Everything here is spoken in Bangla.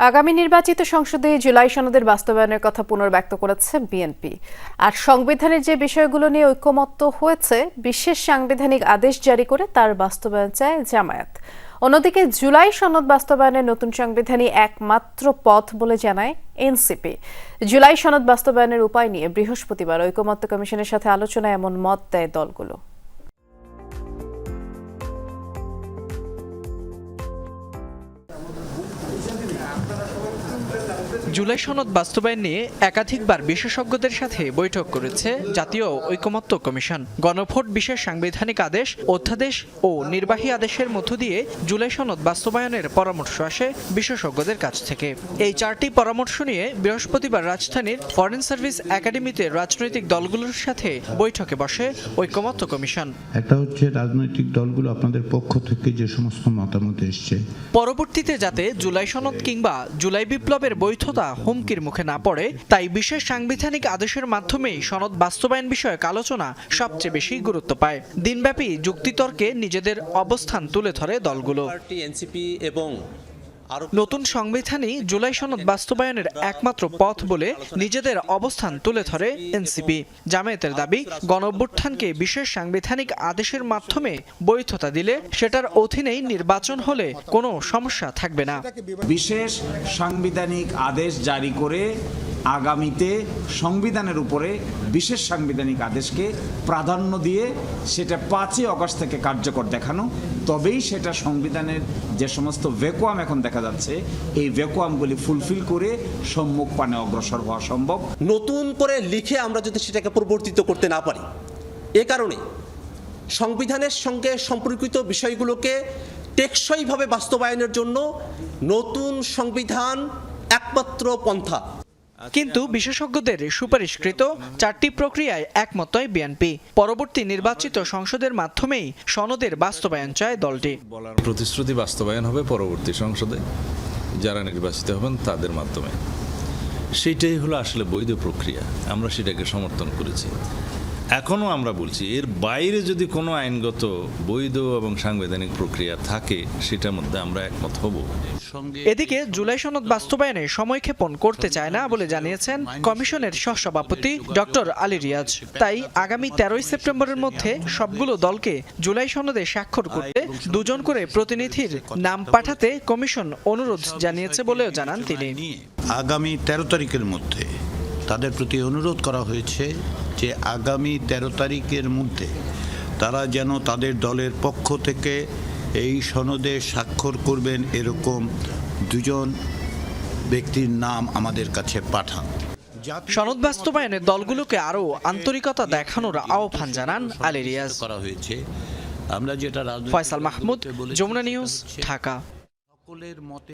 আগামী নির্বাচিত সংসদে জুলাই সনদের বাস্তবায়নের কথা পুনর্ব্যক্ত করেছে বিএনপি। আর সংবিধানের যে বিষয়গুলো নিয়ে ঐক্যমত্য হয়েছে, বিশেষ সাংবিধানিক আদেশ জারি করে তার বাস্তবায়ন চায় জামায়াত। অন্যদিকে জুলাই সনদ বাস্তবায়নের নতুন সংবিধানই একমাত্র পথ বলে জানায় এনসিপি। জুলাই সনদ বাস্তবায়নের উপায় নিয়ে বৃহস্পতিবার ঐকমত্য কমিশনের সাথে আলোচনায় এমন মত দেয় দলগুলো। জুলাই সনদ বাস্তবায়ন নিয়ে একাধিকবার বিশেষজ্ঞদের সাথে বৈঠক করেছে জাতীয় ঐকমত্য কমিশন। গণভোট বিশেষ সাংবিধানিক আদেশ অধ্যাদেশ ও নির্বাহী আদেশের মধ্য দিয়ে জুলাই সনদ বাস্তবায়নের পরামর্শ আসে বিশেষজ্ঞদের কাছ থেকে। এই চারটি পরামর্শ নিয়ে বৃহস্পতিবার রাজধানীর ফরেন সার্ভিস একাডেমিতে রাজনৈতিক দলগুলোর সাথে বৈঠকে বসে ঐকমত্য কমিশন। একটা হচ্ছে রাজনৈতিক দলগুলো আপনাদের পক্ষ থেকে যে সমস্ত মতামত এসছে। পরবর্তীতে যাতে জুলাই সনদ কিংবা জুলাই বিপ্লবের বৈধতা হুমকির মুখে না পড়ে, তাই বিশেষ সাংবিধানিক আদেশের মাধ্যমেই সনদ বাস্তবায়ন বিষয়ক আলোচনা সবচেয়ে বেশি গুরুত্ব পায়। দিনব্যাপী যুক্তিতর্কে নিজেদের অবস্থান তুলে ধরে দলগুলো। এনসিপি এবং নতুন সংবিধানই জুলাই সনদ বাস্তবায়নের একমাত্র পথ বলে নিজেদের অবস্থান তুলে ধরে এনসিপি। জামায়াতের দাবি, গণঅভ্যুত্থানকে বিশেষ সাংবিধানিক আদেশের মাধ্যমে বৈধতা দিলে সেটার অধীনেই নির্বাচন হলে কোনো সমস্যা থাকবে না। বিশেষ সাংবিধানিক আদেশ জারি করে আগামীতে সংবিধানের উপরে বিশেষ সাংবিধানিক আদেশকে প্রাধান্য দিয়ে সেটা পাঁচই অগস্ট থেকে কার্যকর দেখানো, তবেই সেটা সংবিধানের যে সমস্ত ভ্যাকুয়াম এখন দেখা যাচ্ছে, এই ভ্যাকুয়ামগুলি ফুলফিল করে সম্মুখ পানে অগ্রসর হওয়া সম্ভব। নতুন করে লিখে আমরা যদি সেটাকে পরিবর্তিত করতে না পারি, এ কারণে সংবিধানের সঙ্গে সম্পর্কিত বিষয়গুলোকে টেকসইভাবে বাস্তবায়নের জন্য নতুন সংবিধান একমাত্র পন্থা কিন্তু বিশেষজ্ঞদের সুপারিশকৃত চারটি প্রক্রিয়ায় একমতই বিএনপি পরবর্তী নির্বাচিত সংসদের মাধ্যমেই সনদের বাস্তবায়ন চায় দলটি। প্রতিশ্রুতি বাস্তবায়ন হবে পরবর্তী সংসদে। যারা নির্বাচিত হবেন তাদের মাধ্যমে। সেইটাই হলো আসলে বৈধ প্রক্রিয়া। আমরা সেটাকে সমর্থন করেছি। এখনও আমরা বলছি এর বাইরে যদি কোনো আইনগত বৈধ এবং সাংবিধানিক প্রক্রিয়া থাকে সেটার মধ্যে আমরা একমত হব। এদিকে জুলাই সনদ বাস্তবায়নে সময়ক্ষেপণ করতে চায় না বলে জানিয়েছেন কমিশনের সহসভাপতি ডক্টর আলী রিয়াজ। তাই আগামী তেরোই সেপ্টেম্বরের মধ্যে সবগুলো দলকে জুলাই সনদে স্বাক্ষর করতে দুজন করে প্রতিনিধির নাম পাঠাতে কমিশন অনুরোধ জানিয়েছে বলেও জানান তিনি। আগামী তেরো তারিখের মধ্যে তাদের প্রতি অনুরোধ করা হয়েছে যে আগামী তেরো তারিখের মধ্যে তারা যেন তাদের দলের পক্ষ থেকে এই সনদে স্বাক্ষর করবেন এরকম দুজন ব্যক্তির নাম আমাদের কাছে পাঠান। সনদ বাস্তবায়নে দলগুলোকে আরও আন্তরিকতা দেখানোর আহ্বান জানান আলী রিয়াজ। করা হয়েছে। আমরা যেটা ফয়সাল মাহমুদ যমুনা নিউজ ঢাকা। সকলের মতে